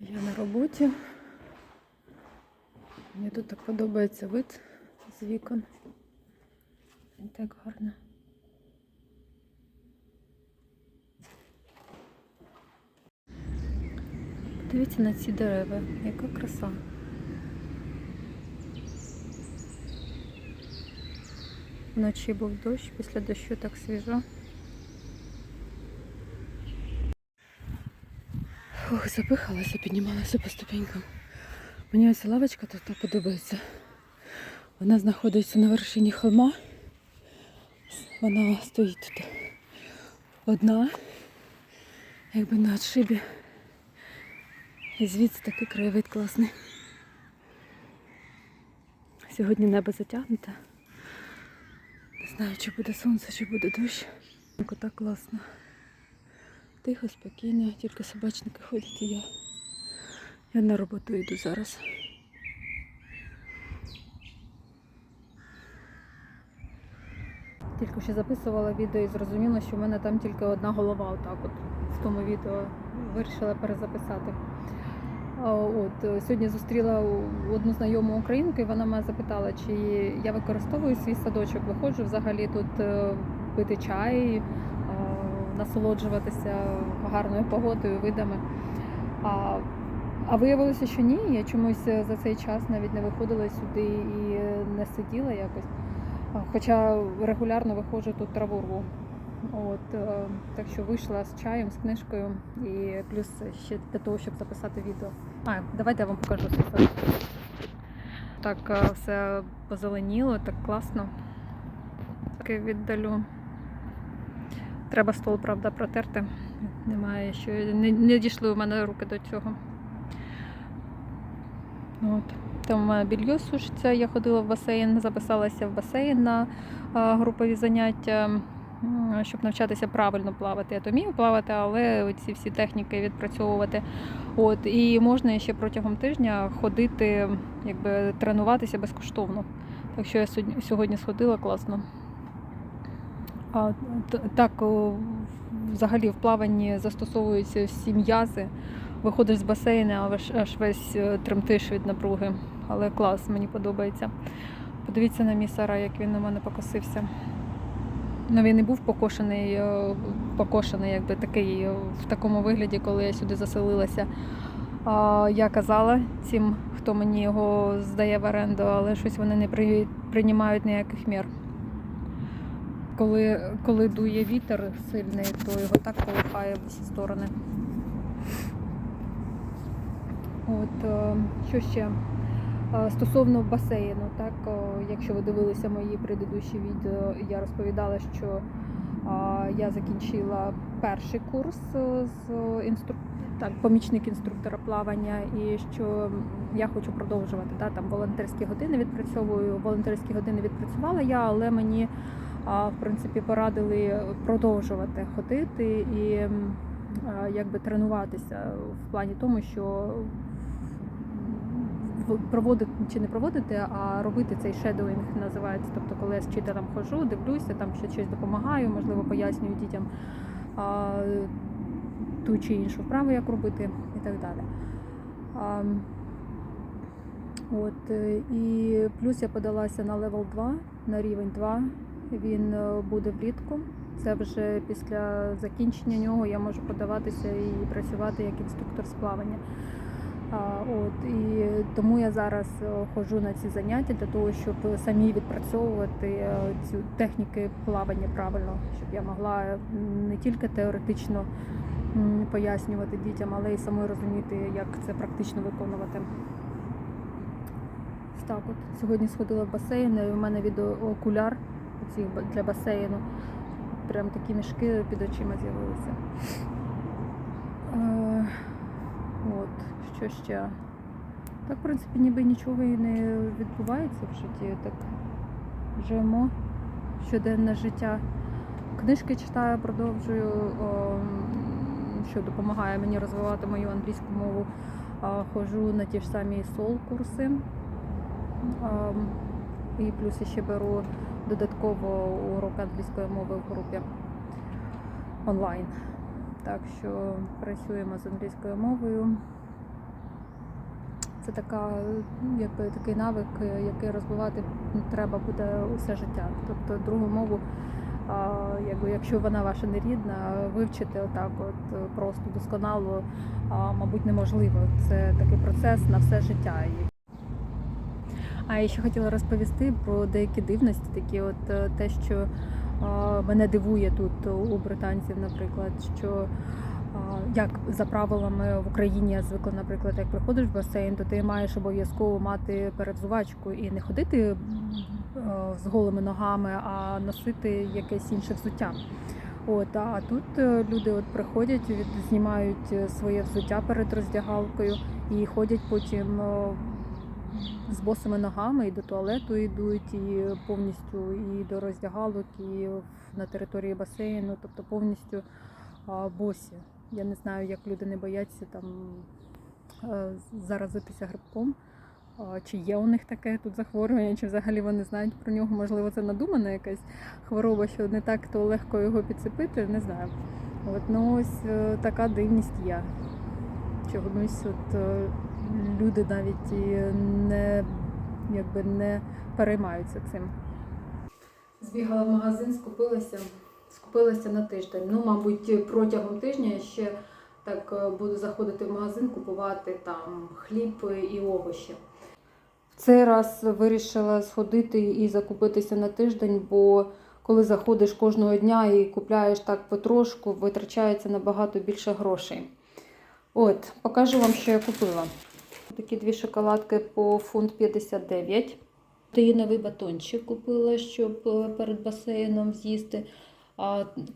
Я на роботі. Мені тут так подобається вид з вікон. Він так гарно. Подивіться на ці дерева, яка краса. Вночі був дощ, після дощу так свіжо. Ох, запихалася, піднімалася по ступенькам. Мені ось лавочка тут подобається. Вона знаходиться на вершині холма. Вона стоїть тут одна, якби на отшибі. І звідси такий краєвид класний. Сьогодні небо затягнуте. Не знаю, чи буде сонце, чи буде дощ. Так класно. Тихо, спокійно, тільки собачники ходять і я. Я на роботу йду зараз. Тільки що записувала відео і зрозуміла, що в мене там тільки одна голова отак от в тому відео вирішила перезаписати. От сьогодні зустріла одну знайому українку, і вона мене запитала, чи я використовую свій садочок, виходжу взагалі тут е, пити чай, насолоджуватися гарною погодою, видами. А, а виявилося, що ні. Я чомусь за цей час навіть не виходила сюди і не сиділа якось. Хоча регулярно виходжу тут траву рву. От, е, так що вийшла з чаєм, з книжкою і плюс ще для того, щоб записати відео. А, давайте я вам покажу це. Так е, все позеленіло, так класно. Таке віддалю. Треба стол, правда, протерти. Немає що. Не, не дійшли у мене руки до цього. От. Там мене більйо сушиться. Я ходила в басейн, записалася в басейн на а, групові заняття, щоб навчатися правильно плавати. Я то вмію плавати, але ці всі техніки відпрацьовувати. От, і можна ще протягом тижня ходити, якби тренуватися безкоштовно. Так що я сьогодні сходила класно. А, так, взагалі в плаванні застосовуються всі м'язи. Виходиш з басейну, а аж, весь е, тремтиш від напруги. Але клас, мені подобається. Подивіться на мій сарай, як він на мене покосився. Ну, він і був покошений, е, покошений, якби такий е, в такому вигляді, коли я сюди заселилася. Я казала цим, хто мені його здає в оренду, але щось вони не при, приймають ніяких мір. Коли, коли дує вітер сильний, то його так колихає в усі сторони. От, е, що ще? Е, Стосовно басейну, так, якщо ви дивилися мої предыдущі відео, я розповідала, що я закінчила перший курс е, з інстру... так, помічник інструктора плавання, і що я хочу продовжувати. Да, там волонтерські години відпрацьовую. Волонтерські години відпрацювала я, але мені в принципі порадили продовжувати ходити і якби тренуватися в плані тому, що проводити чи не проводити, а робити цей шедоінг називається. Тобто, коли я з вчителем ходжу, дивлюся, там ще щось допомагаю, можливо, пояснюю дітям ту чи іншу вправу, як робити, і так далі. От, е, і плюс я подалася на левел 2, на рівень 2. Він е, буде влітку. Це вже після закінчення нього я можу подаватися і працювати як інструктор з плавання. От і тому я зараз е, ходжу на ці заняття для того, щоб самі відпрацьовувати е, цю техніки плавання правильно, щоб я могла не тільки теоретично пояснювати дітям, але й самою розуміти, як це практично виконувати. Так от сьогодні сходила в басейн, і у мене відеоокуляр оці ба- для басейну. Прям такі мішки під очима з'явилися. Е, От, що ще? Так, в принципі, ніби нічого і не відбувається в житті. Так живемо щоденне життя. Книжки читаю, продовжую, що допомагає мені розвивати мою англійську мову. А, Ходжу на ті ж самі сол курси. А, І плюс ще беру додатково уроки англійської мови в групі онлайн. Так що працюємо з англійською мовою. це така, якби такий навик, який розвивати треба буде усе життя. Тобто другу мову, якби, якщо вона ваша не рідна, вивчити отак, от е, просто досконало, мабуть, неможливо. Це такий процес на все життя. А я ще хотіла розповісти про деякі дивності, такі от е, те, що мене дивує тут у британців, наприклад, що як за правилами в Україні я звикла, наприклад, як приходиш в басейн, то ти маєш обов'язково мати передзувачку і не ходити е, з голими ногами, а носити якесь інше взуття. От, а тут е, люди от приходять, від, знімають е, своє взуття перед роздягалкою і ходять потім е, з босими ногами і до туалету йдуть, і повністю і до роздягалок, і на території басейну, тобто повністю босі. Я не знаю, як люди не бояться там е, заразитися грибком. Чи є у них таке тут захворювання, чи взагалі вони знають про нього? Можливо, це надумана якась хвороба, що не так то легко його підцепити, не знаю. От, ну ось е, така дивність є. Чогось от е, люди навіть і не, якби не переймаються цим. Збігала в магазин, скупилася, скупилася на тиждень. Ну, мабуть, протягом тижня я ще так е, буду заходити в магазин, купувати там хліб і овочі. В цей раз вирішила сходити і закупитися на тиждень, бо коли заходиш кожного дня і купляєш так потрошку, витрачається набагато більше грошей. От, покажу вам, що я купила. Такі дві шоколадки по фунт 59. Протеїновий батончик купила, щоб е, перед басейном з'їсти.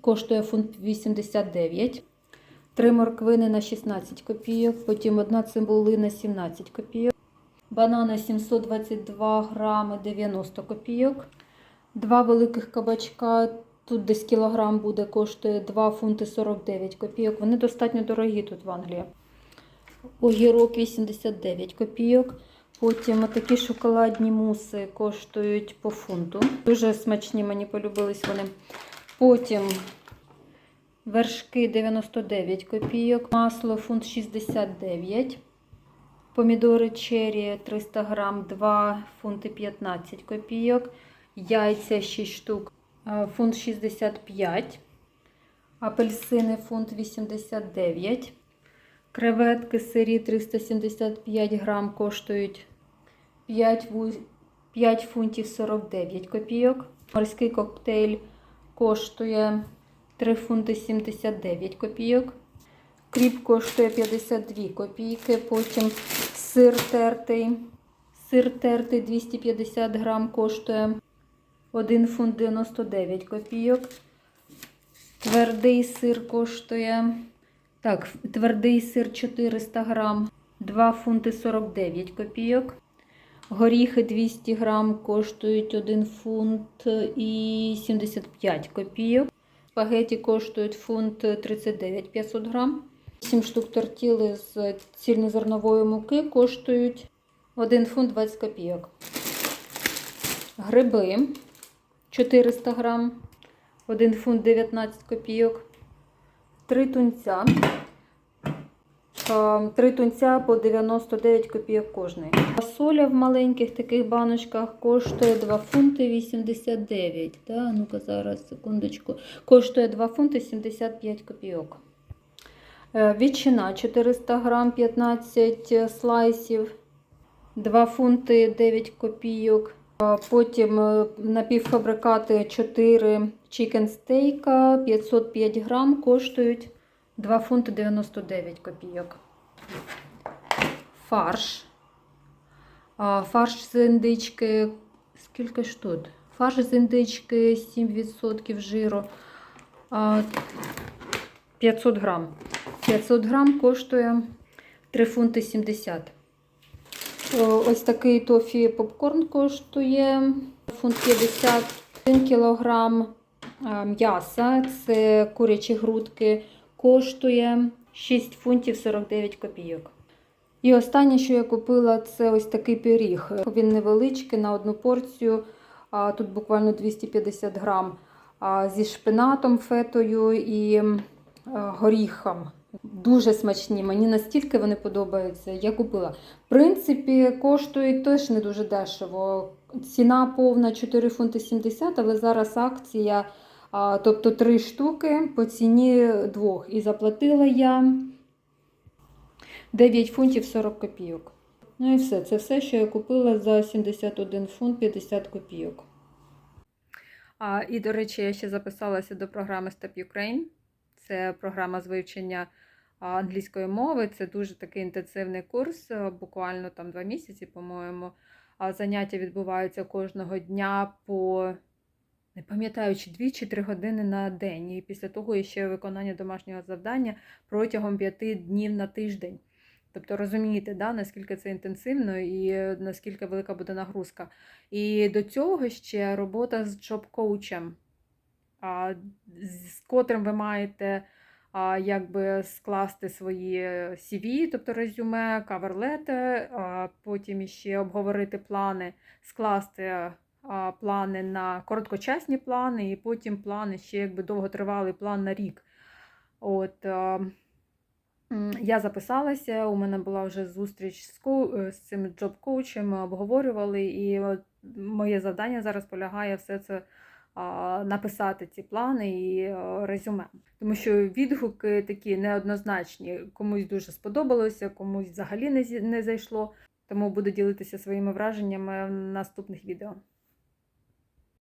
Коштує фунт 89. Три морквини на 16 копійок, потім одна цибулина 17 копійок. Банани 722 грами 90 копійок. Два великих кабачка, тут десь кілограм буде, коштує 2 фунти 49 копійок. Вони достатньо дорогі тут в Англії. Огірок 89 копійок. Потім такі шоколадні муси коштують по фунту. Дуже смачні, мені полюбились вони. Потім вершки 99 копійок, масло фунт 69. Помідори черрі 300 грам, 2 фунти 15 копійок. Яйця 6 штук, фунт 65. Апельсини фунт 89. Креветки сирі 375 грам коштують 5, ву- 5 фунтів 49 копійок. Морський коктейль коштує 3 фунти 79 копійок. Кріп коштує 52 копійки. Потім сир тертий. Сир тертий 250 грам коштує 1 фунт 99 копійок. Твердий сир коштує. Так, твердий сир 400 грам, 2 фунти 49 копійок. Горіхи 200 грам коштують 1 фунт і 75 копійок. Спагеті коштують фунт 39 500 грам. 7 штук тортіли з цільнозернової муки коштують 1 фунт 20 копійок. Гриби 400 грам, 1 фунт 19 копійок. Три тунця. Е, Три тунця по 99 копійок кожний. Фасоля в маленьких таких баночках коштує 2 фунти 89. Да? Ну-ка зараз, секундочку. Коштує 2 фунти 75 копійок. Е, Ветчина 400 грам, 15 слайсів, 2 фунти 9 копійок. Потім е, напівфабрикати 4 чікен стейка 505 грам коштують 2 фунти 99 копійок. Фарш. Фарш з індички. Скільки ж тут? Фарш з індички 7% жиру. А, 500 грам. 500 грам коштує 3 фунти 70. О, Ось такий тофі попкорн коштує фунт 50 1 кілограм м'яса. Це курячі грудки, коштує 6 фунтів 49 копійок. І останнє, що я купила, це ось такий пиріг. Він невеличкий на одну порцію. а, Тут буквально 250 грам зі шпинатом, фетою і горіхом. Дуже смачні, мені настільки вони подобаються. Я купила. В принципі, коштують теж не дуже дешево. Ціна повна 4 фунти 70, але зараз акція, тобто 3 штуки по ціні двох. І заплатила я 9 фунтів 40 копійок. Ну і все. Це все, що я купила за 71 фунт 50 копійок. А, і, до речі, я ще записалася до програми Step Ukraine. Це програма з вивчення англійської мови. Це дуже такий інтенсивний курс, е, буквально там два місяці, по-моєму. А заняття відбуваються кожного дня по не пам'ятаю, чи дві чи три години на день. І після того є ще виконання домашнього завдання протягом п'яти днів на тиждень. Тобто розумієте, да, наскільки це інтенсивно і е, наскільки велика буде нагрузка. І до цього ще робота з джоб-коучем, з котрим ви маєте якби скласти свої CV, тобто резюме, каверлети, потім ще обговорити плани, скласти плани на короткочасні плани, і потім плани ще якби довготривалий план на рік. От, я записалася, у мене була вже зустріч з, е, з цим джоб-коучем, обговорювали, і моє завдання зараз полягає все це написати ці плани і резюме. Тому що відгуки такі неоднозначні. Комусь дуже сподобалося, комусь взагалі не зайшло. Тому буду ділитися своїми враженнями в наступних відео.